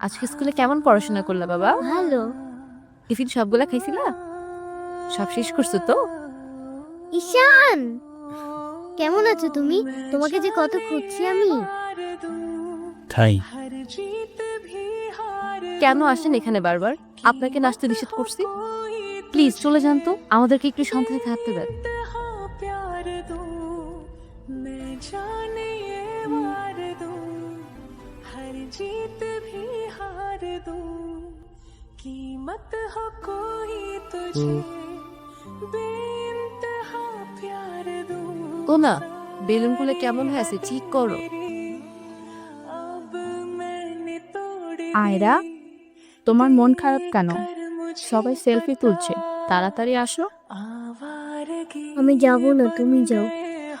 আজকে স্কুলে কেমন পড়াশোনা করলা বাবা? ভালো। টিফিন সবগুলা খাইছিলা? সব শেষ করছ তো? ঈশান! কেমন আছো তুমি? তোমাকে যে কত খুঁজছি আমি। ঠাই কেন আসেন এখানে বারবার? আপনাকে নাচতে নিষেধ করছি। প্লিজ চলে যান তো। আমাদেরকে একটু শান্তিতে থাকতে দেন। हर जीत भी हार दूं कीमत हो कोई तुझे बेइंतहा प्यार दूं ও না বেলুনগুলো কেমন হয়েছে ঠিক করো अब मैंने तोड़ी আয়রা তোমার মন খারাপ কেন कर मुझे সবাই সেলফি তুলছে তাড়াতাড়ি আসো आवारगी আমি যাব না তুমি যাও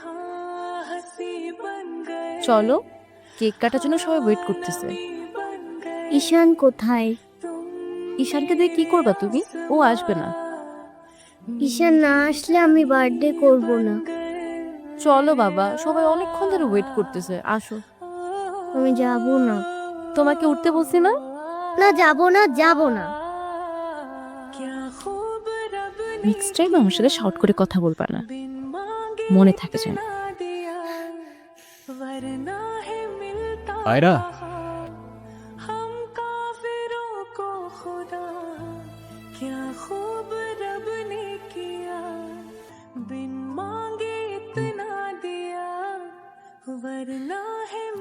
हाँ हंसी बन गए চলো কেক কাটার জন্য সবাই ওয়েট করতেছে। ঈশান কোথায়? ঈশানকে দিয়ে কি করবা তুমি? ও আসবে না। ঈশান না আসলে আমি বার্থডে করব না। চলো বাবা সবাই অনেকক্ষণ ধরে ওয়েট করতেছে আসো। আমি যাব না। তোমাকে উঠতে বলছি না? না যাব না যাব না। নেক্সট টাইম আমার সাথে শর্ট করে কথা বলবা না। মনে থাকে যেন। আয়রা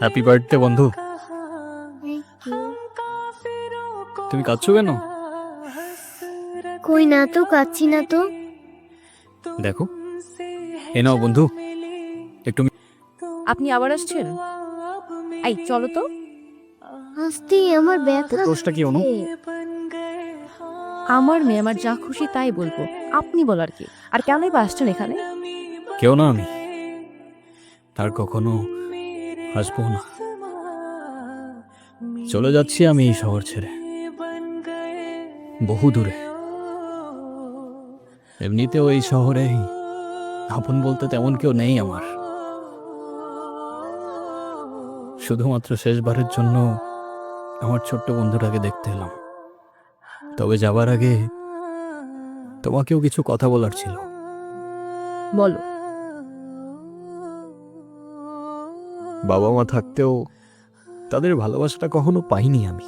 হ্যাপি বার্থডে বন্ধু তুমি কাঁদছো কেন কই না তো কাঁদছি না তো দেখো এ নাও বন্ধু একটু আপনি আবার আসছেন? এই চলো তো। আস্তে আমার ব্যথা দোষটা কি অনু? আমার মেয়ে আমার যা খুশি তাই বলব। আপনি বলার কি? আর কেনই বা আসছেন এখানে? কেউ না আমি। তার কখনো আসব না। চলে যাচ্ছি আমি এই শহর ছেড়ে। বহু দূরে। এমনিতেও এই শহরে আপন বলতে তেমন কেউ নেই আমার। শুধুমাত্র শেষবারের জন্য আমার ছোট্ট বন্ধুটাকে দেখতে এলাম। তবে যাবার আগে তোমাকেও কিছু কথা বলার ছিল। বলো। বাবা মা থাকতেও তাদের ভালোবাসাটা কখনো পাইনি আমি।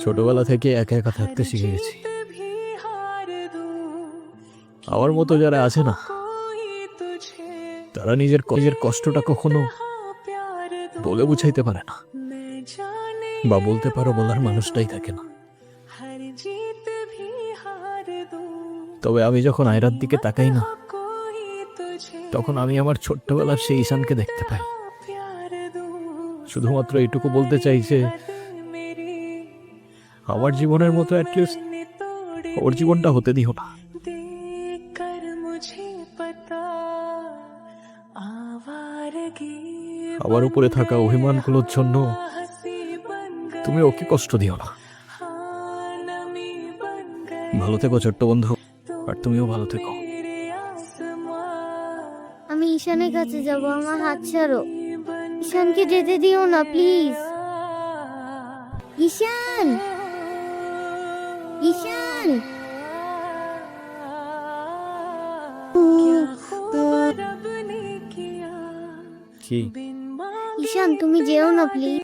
ছোটবেলা থেকে একা একা থাকতে শিখে গেছি। আমার মতো যারা আছে না তারা নিজের নিজের কষ্টটা কখনো বলে বুঝাইতে পারে না। বা বলতে পারো বলার মানুষটাই থাকে না। তবে আমি যখন আয়রার দিকে তাকাই না, তখন আমি আমার ছোট্টবেলার সেই ঈশানকে দেখতে পাই। শুধুমাত্র এটুকু বলতে চাই যে, আমার জীবনের মতো ওর জীবনটা হতে দিও না। আমার উপরে থাকা অভিমানগুলোর জন্য তুমি ওকে কষ্ট দিও না ভালো থেকো ছোট্ট বন্ধু আর তুমিও ভালো থেকো আমি ঈশানের কাছে যাব আমার হাত ছাড়ো ঈশানকে যেতে দিও না প্লিজ ঈশান ঈশান উফ ईशान तुम्ही जेवण ना प्लीज